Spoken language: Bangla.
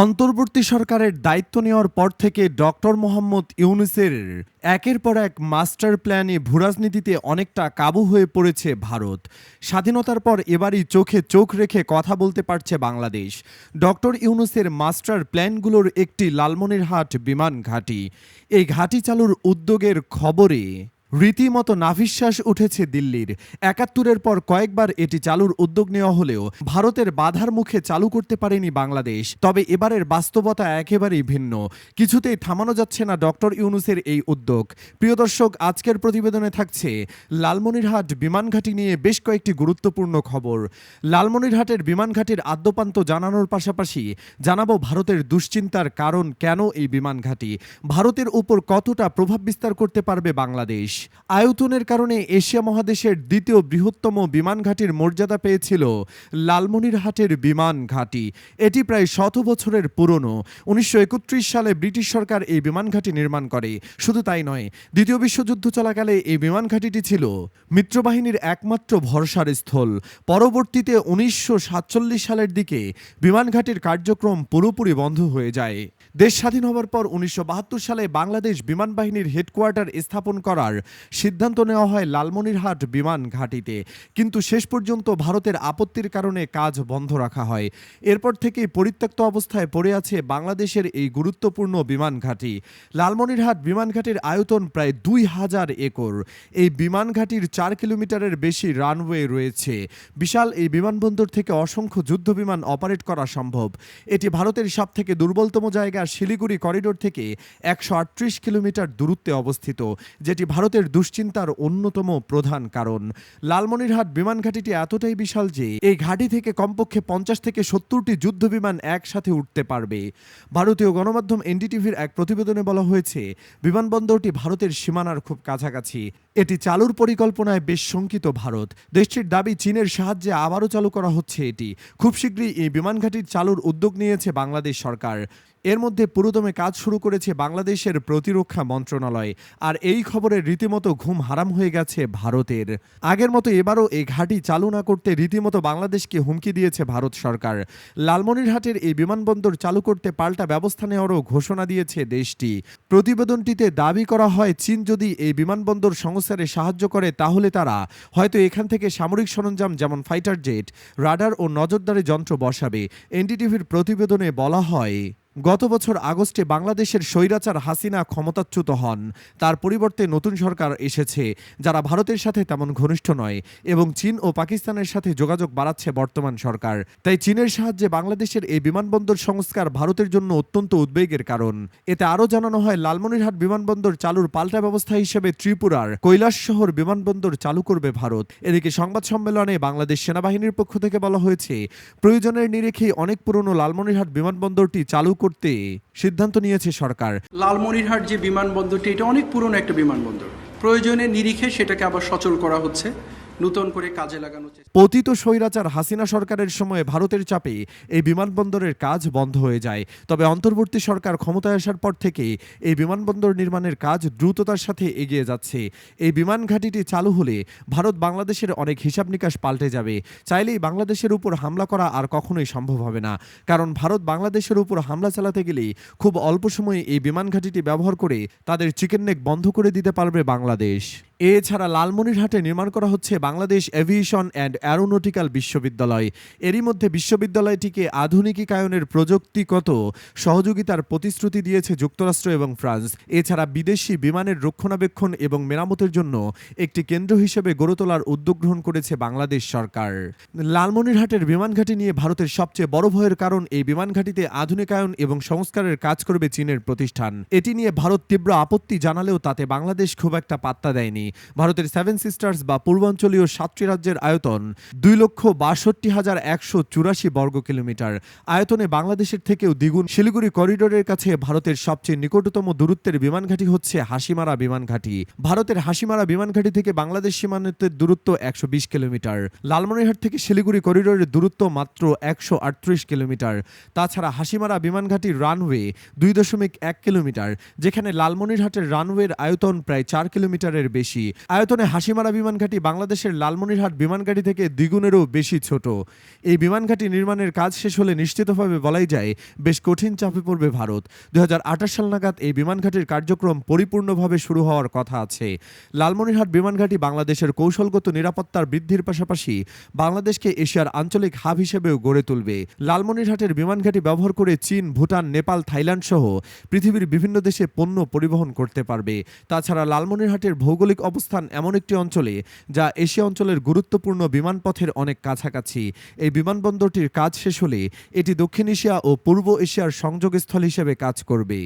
অন্তর্বর্তী সরকারের দায়িত্ব নেওয়ার পর থেকে ডক্টর মোহাম্মদ ইউনুসের একের পর এক মাস্টার প্ল্যানে ভূরাজনীতিতে অনেকটা কাবু হয়ে পড়েছে ভারত। স্বাধীনতার পর এবারই চোখে চোখ রেখে কথা বলতে পারছে বাংলাদেশ। ডক্টর ইউনুসের মাস্টার প্ল্যানগুলোর একটি লালমনিরহাট বিমান ঘাঁটি। এই ঘাঁটি চালুর উদ্যোগের খবরে রীতিমতো নাভিশ্বাস উঠেছে দিল্লির। একাত্তরের পর কয়েকবার এটি চালুর উদ্যোগ নেওয়া হলেও ভারতের বাধার মুখে চালু করতে পারেনি বাংলাদেশ। তবে এবারের বাস্তবতা একেবারেই ভিন্ন। কিছুতেই থামানো যাচ্ছে না ডক্টর ইউনুসের এই উদ্যোগ। প্রিয় দর্শক, আজকের প্রতিবেদনে থাকছে লালমনিরহাট বিমানঘাটি নিয়ে বেশ কয়েকটি গুরুত্বপূর্ণ খবর। লালমনিরহাটের বিমানঘাটির আদ্যপান্ত জানানোর পাশাপাশি জানাব ভারতের দুশ্চিন্তার কারণ কেন এই বিমানঘাটি ভারতের উপর কতটা প্রভাব বিস্তার করতে পারবে বাংলাদেশ? আয়তনের কারণে এশিয়া মহাদেশের দ্বিতীয় বৃহত্তম বিমান ঘাঁটির মর্যাদা পেয়েছিল লালমনিরহাটের বিমান ঘাঁটি। এটি প্রায় শত বছরের পুরনো। উনিশশো একত্রিশ সালে ব্রিটিশ সরকার এই বিমান ঘাঁটি নির্মাণ করে। শুধু তাই নয়, দ্বিতীয় বিশ্বযুদ্ধ চলাকালে এই বিমান ঘাঁটিটি ছিল মিত্রবাহিনীর একমাত্র ভরসার স্থল। পরবর্তীতে উনিশশো সাতচল্লিশ সালের দিকে বিমান ঘাঁটির কার্যক্রম পুরোপুরি বন্ধ হয়ে যায়। দেশ স্বাধীন হওয়ার পর উনিশশো বাহাত্তর সালে বাংলাদেশ বিমান বাহিনীর হেডকোয়ার্টার স্থাপন করার সিদ্ধান্ত নেওয়া হয় লালমনিরহাট বিমান ঘাঁটিতে। কিন্তু শেষ পর্যন্ত ভারতের আপত্তির কারণে কাজ বন্ধ রাখা হয়। এরপর থেকেই পরিত্যক্ত অবস্থায় পড়ে আছে বাংলাদেশের এই গুরুত্বপূর্ণ বিমান ঘাঁটি। লালমনিরহাট বিমান ঘাঁটির আয়তন প্রায় দুই হাজার একর। এই বিমান ঘাঁটির চার কিলোমিটারের বেশি রানওয়ে রয়েছে। বিশাল এই বিমানবন্দর থেকে অসংখ্য যুদ্ধ বিমান অপারেট করা সম্ভব। এটি ভারতের সব থেকে দুর্বলতম জায়গা শিলিগুড়ি করিডোর থেকে একশো আটত্রিশ কিলোমিটার দূরত্বে অবস্থিত, যেটি ভারতের দুশ্চিন্তার অন্যতম প্রধান কারণ। লালমনিরহাট বিমান ঘাঁটিটি এতটাই বিশাল যে, এই ঘাঁটি থেকে কমপক্ষে পঞ্চাশ থেকে সত্তরটি যুদ্ধ বিমান একসাথে উঠতে পারবে। ভারতীয় গণমাধ্যম এনডিটিভির এক প্রতিবেদনে বলা হয়েছে, বিমানবন্দরটি ভারতের সীমানার খুব কাছাকাছি। এটি চালুর পরিকল্পনায় বেশ শঙ্কিত ভারত। দেশটির দাবি, চীনের সাহায্যে আবারও চালু করা হচ্ছে এটি। খুব শীঘ্রই এই বিমান ঘাঁটির চালুর উদ্যোগ নিয়েছে বাংলাদেশ সরকার। এর মধ্যে পুরোদমে কাজ শুরু করেছে বাংলাদেশের প্রতিরক্ষা মন্ত্রণালয়। আর এই খবরে রীতিমতো ঘুম হারাম হয়ে গেছে ভারতের। আগের মতো এবারও এই ঘাঁটি চালু না করতে রীতিমতো বাংলাদেশকে হুমকি দিয়েছে ভারত সরকার। লালমনিরহাটের এই বিমানবন্দর চালু করতে পাল্টা ব্যবস্থা নেওয়ারও ঘোষণা দিয়েছে দেশটি। প্রতিবেদনটিতে দাবি করা হয়, চীন যদি এই বিমানবন্দর সংস্থারে সাহায্য করে, তাহলে তারা হয়তো এখান থেকে সামরিক সরঞ্জাম যেমন ফাইটার জেট, রাডার ও নজরদারি যন্ত্র বসাবে। এনডিটিভির প্রতিবেদনে বলা হয় গত বছর আগস্টে বাংলাদেশের স্বৈরাচার হাসিনা ক্ষমতাচ্যুত হন। তার পরিবর্তে নতুন সরকার এসেছে, যারা ভারতের সাথে তেমন ঘনিষ্ঠ নয় এবং চীন ও পাকিস্তানের সাথে যোগাযোগ বাড়াচ্ছে বর্তমান সরকার। তাই চীনের সাহায্যে বাংলাদেশের এই বিমানবন্দর সংস্কার ভারতের জন্য অত্যন্ত উদ্বেগের কারণ। এতে আরও জানানো হয়, লালমনিরহাট বিমানবন্দর চালুর পাল্টা ব্যবস্থা হিসেবে ত্রিপুরার কৈলাস শহর বিমানবন্দর চালু করবে ভারত। এদিকে সংবাদ সম্মেলনে বাংলাদেশ সেনাবাহিনীর পক্ষ থেকে বলা হয়েছে, প্রয়োজনের নিরিখেই অনেক পুরনো লালমনিরহাট বিমানবন্দরটি চালু করতে সিদ্ধান্ত নিয়েছে সরকার। লালমনিরহাট যে বিমানবন্দরটি, এটা অনেক পুরনো একটা বিমানবন্দর। প্রয়োজনে নিরিখে সেটাকে আবার সচল করা হচ্ছে। নতুন করে কাজে লাগানো পতিত স্বৈরাচার হাসিনা সরকারের সময়ে ভারতের চাপে এই বিমানবন্দরের কাজ বন্ধ হয়ে যায়। তবে অন্তর্বর্তী সরকার ক্ষমতায় আসার পর থেকে এই বিমানবন্দর নির্মাণের কাজ দ্রুততার সাথে এগিয়ে যাচ্ছে। এই বিমান ঘাঁটিটি চালু হলে ভারত বাংলাদেশের অনেক হিসাব নিকাশ পাল্টে যাবে। চাইলেই বাংলাদেশের উপর হামলা করা আর কখনোই সম্ভব হবে না। কারণ ভারত বাংলাদেশের উপর হামলা চালাতে গেলে খুব অল্প সময়ে এই বিমান ঘাঁটিটি ব্যবহার করে তাদের চিকেন নেক বন্ধ করে দিতে পারবে বাংলাদেশ। এছাড়া লালমনিরহাটে নির্মাণ করা হচ্ছে বাংলাদেশ এভিয়েশন অ্যান্ড অ্যারোনটিক্যাল বিশ্ববিদ্যালয়। এরই মধ্যে বিশ্ববিদ্যালয়টিকে আধুনিকীকায়নের প্রযুক্তিগত সহযোগিতার প্রতিশ্রুতি দিয়েছে যুক্তরাষ্ট্র এবং ফ্রান্স। এছাড়া বিদেশি বিমানের রক্ষণাবেক্ষণ এবং মেরামতের জন্য একটি কেন্দ্র হিসেবে গড়ে তোলার উদ্যোগ গ্রহণ করেছে বাংলাদেশ সরকার। লালমনিরহাটের বিমানঘাটি নিয়ে ভারতের সবচেয়ে বড় ভয়ের কারণ এই বিমানঘাটিতে আধুনিকায়ন এবং সংস্কারের কাজ করবে চীনের প্রতিষ্ঠান। এটি নিয়ে ভারত তীব্র আপত্তি জানালেও তাতে বাংলাদেশ খুব একটা পাত্তা দেয়নি। ভারতের সেভেন সিস্টার্স বা পূর্বাঞ্চলীয় সাতটি রাজ্যের আয়তন দুই লক্ষ বাষট্টি হাজার একশো চুরাশি বর্গ কিলোমিটার। আয়তনে বাংলাদেশের থেকেও দ্বিগুণ। শিলিগুড়ি করিডোরের কাছে ভারতের সবচেয়ে নিকটতম দূরত্বের বিমানঘাটি হচ্ছে হাসিমারা বিমানঘাটি ভারতের হাসিমারা বিমানঘাটি থেকে বাংলাদেশ সীমান্তের দূরত্ব একশো বিশ কিলোমিটার। লালমনিরহাট থেকে শিলিগুড়ি করিডোরের দূরত্ব মাত্র একশো আটত্রিশ কিলোমিটার। তাছাড়া হাসিমারা বিমানঘাটির রানওয়ে দুই দশমিক এক কিলোমিটার, যেখানে লালমনিরহাটের রানওয়ের আয়তন প্রায় চার কিলোমিটারের বেশি। বেশি আয়তনে হাসিমারা বিমানঘাটি বাংলাদেশের লালমনিরহাট বিমানঘাটি থেকে দ্বিগুণেরও বেশি ছোট। এই বিমানঘাটি নির্মাণের কাজ শেষ হলে নিশ্চিতভাবে বলাই যায়, বেশ কঠিন চাপে পড়বে ভারত। দু সাল নাগাদ এই বিমানঘাটির কার্যক্রম পরিপূর্ণভাবে শুরু হওয়ার কথা আছে। লালমনিরহাট বিমানঘাটি বাংলাদেশের কৌশলগত নিরাপত্তার বৃদ্ধির পাশাপাশি বাংলাদেশকে এশিয়ার আঞ্চলিক হাব হিসেবেও গড়ে তুলবে। লালমনিরহাটের বিমানঘাটি ব্যবহার করে চীন, ভুটান, নেপাল, থাইল্যান্ড সহ পৃথিবীর বিভিন্ন দেশে পণ্য পরিবহন করতে পারবে। তাছাড়া লালমনিরহাটের ভৌগোলিক অবস্থান এমন একটি অঞ্চলে যা এশিয়া অঞ্চলের গুরুত্বপূর্ণ বিমানপথের অনেক কাছাকাছি। এই বিমানবন্দরটির কাজ শেষ হলে এটি দক্ষিণ এশিয়া ও পূর্ব এশিয়ার সংযোগস্থল হিসেবে কাজ করবে।